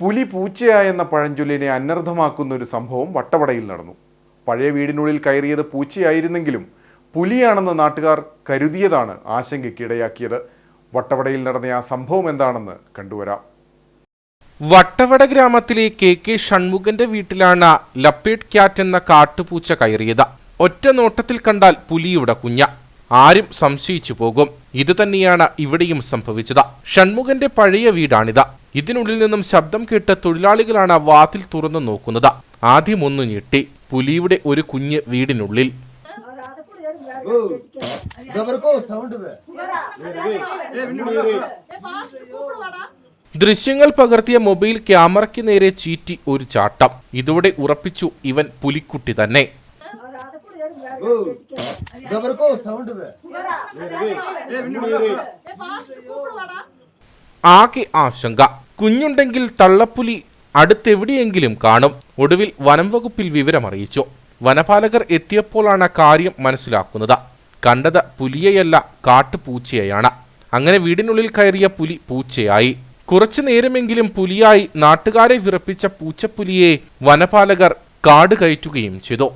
പുലി പൂച്ചയായെന്ന പഴഞ്ചൊല്ലിനെ അനർത്ഥമാക്കുന്ന ഒരു സംഭവം വട്ടവടയിൽ നടന്നു. പഴയ വീടിനുള്ളിൽ കയറിയത് പൂച്ചയായിരുന്നെങ്കിലും പുലിയാണെന്ന് നാട്ടുകാർ കരുതിയതാണ് ആശങ്കയ്ക്കിടയാക്കിയത്. വട്ടവടയിൽ നടന്ന ആ സംഭവം എന്താണെന്ന് കണ്ടുവരാം. വട്ടവട ഗ്രാമത്തിലെ കെ കെ ഷൺമുഖന്റെ വീട്ടിലാണ് ലപ്പേഡ് ക്യാറ്റ് എന്ന കാട്ടുപൂച്ച കയറിയത്. ഒറ്റ നോട്ടത്തിൽ കണ്ടാൽ പുലിയുടെ കുഞ്ഞ. ആരും സംശയിച്ചു പോകും. ഇത് തന്നെയാണ് ഇവിടെയും സംഭവിച്ചത്. ഷൺമുഖന്റെ പഴയ വീടാണിത്. ഇതിനുള്ളിൽ നിന്നും ശബ്ദം കേട്ട തൊഴിലാളികളാണ് വാതിൽ തുറന്നു നോക്കുന്നത്. ആദ്യം ഒന്ന് ഞെട്ടി. പുലിയുടെ ഒരു കുഞ്ഞ് വീടിനുള്ളിൽ. ദൃശ്യങ്ങൾ പകർത്തിയ മൊബൈൽ ക്യാമറയ്ക്ക് നേരെ ചീറ്റി ഒരു ചാട്ടം. ഇതോടെ ഉറപ്പിച്ചു ഇവൻ പുലിക്കുട്ടി തന്നെ. ആകെ ആശങ്ക. കുഞ്ഞുണ്ടെങ്കിൽ തള്ളപ്പുലി അടുത്തെവിടെയെങ്കിലും കാണും. ഒടുവിൽ വനം വകുപ്പിൽ വിവരമറിയിച്ചു. വനപാലകർ എത്തിയപ്പോഴാണ് കാര്യം മനസ്സിലാക്കുന്നത്. കണ്ടത് പുലിയെയല്ല കാട്ടുപൂച്ചയാണ് അങ്ങനെ വീടിനുള്ളിൽ കയറിയ പുലി പൂച്ചയായി. കുറച്ചു നേരമെങ്കിലും പുലിയായി നാട്ടുകാരെ വിറപ്പിച്ച പൂച്ചപ്പുലിയെ വനപാലകർ കാട് കയറ്റുകയും ചെയ്തു.